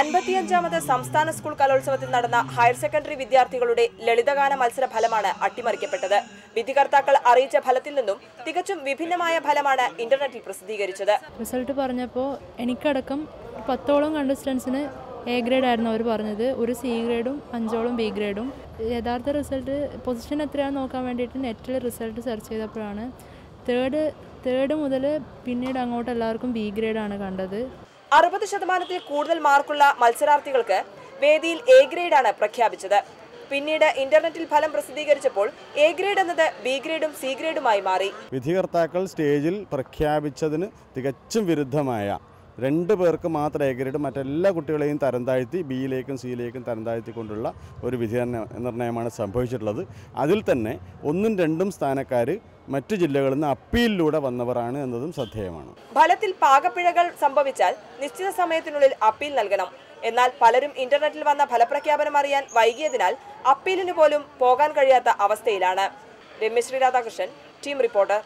അൻപത്തിയഞ്ചാമത് സംസ്ഥാന സ്കൂൾ കലോത്സവത്തിൽ നടന്ന ഹയർ സെക്കൻഡറി വിദ്യാർത്ഥികളുടെ ലളിതഗാന മത്സര ഫലമാണ് അട്ടിമറിക്കപ്പെട്ടത്. വിധികർത്താക്കൾ അറിയിച്ച ഫലത്തിൽ നിന്നും തികച്ചും വിഭിന്നമായ ഫലമാണ് ഇന്റർനെറ്റിൽ പ്രസിദ്ധീകരിച്ചത്. റിസൾട്ട് പറഞ്ഞപ്പോൾ എനിക്കടക്കം പത്തോളം കണ്ടസ്റ്റൻസിന് എ ഗ്രേഡ് ആയിരുന്നു അവർ പറഞ്ഞത്. ഒരു സി ഗ്രേഡും അഞ്ചോളം ബി ഗ്രേഡും. യഥാർത്ഥ റിസൾട്ട് പൊസിഷൻ എത്രയാണെന്ന് നോക്കാൻ വേണ്ടിയിട്ട് നെറ്റിൽ റിസൾട്ട് സെർച്ച് ചെയ്തപ്പോഴാണ്. തേർഡ് തേർഡ് മുതൽ പിന്നീട് അങ്ങോട്ട് എല്ലാവർക്കും ബി ഗ്രേഡാണ് കണ്ടത്. അറുപത് ശതമാനത്തിൽ കൂടുതൽ മാർക്കുള്ള മത്സരാർത്ഥികൾക്ക് വേദിയിൽ എ ഗ്രേഡാണ് പ്രഖ്യാപിച്ചത്. പിന്നീട് ഇന്റർനെറ്റിൽ ഫലം പ്രസിദ്ധീകരിച്ചപ്പോൾ എ ഗ്രേഡ് എന്നത് ബി ഗ്രേഡും സി ഗ്രേഡുമായി മാറി. വിധികർത്താക്കൾ സ്റ്റേജിൽ പ്രഖ്യാപിച്ചതിന് തികച്ചും വിരുദ്ധമായ രണ്ട് പേർക്ക് മാത്രം എ ഗ്രേഡ് മറ്റെല്ലാ കുട്ടികളെയും തരം താഴ്ത്തി ബിയിലേക്കും സിയിലേക്കും തരം താഴ്ത്തിക്കൊണ്ടുള്ള ഒരു വിധി നിർണ- നിർണയമാണ് സംഭവിച്ചിട്ടുള്ളത്. അതിൽ തന്നെ ഒന്നും രണ്ടും സ്ഥാനക്കാർ മറ്റു ജില്ലകളിൽ നിന്ന് അപ്പീലിലൂടെ വന്നവരാണ് എന്നതും ശ്രദ്ധേയമാണ്. ഫലത്തിൽ പാകപ്പിഴകൾ സംഭവിച്ചാൽ നിശ്ചിത സമയത്തിനുള്ളിൽ അപ്പീൽ നൽകണം. എന്നാൽ പലരും ഇന്റർനെറ്റിൽ വന്ന ഫലപ്രഖ്യാപനം അറിയാൻ വൈകിയതിനാൽ അപ്പീലിന് പോലും പോകാൻ കഴിയാത്ത അവസ്ഥയിലാണ്. Ramyasree Radhakrishnan team reporter.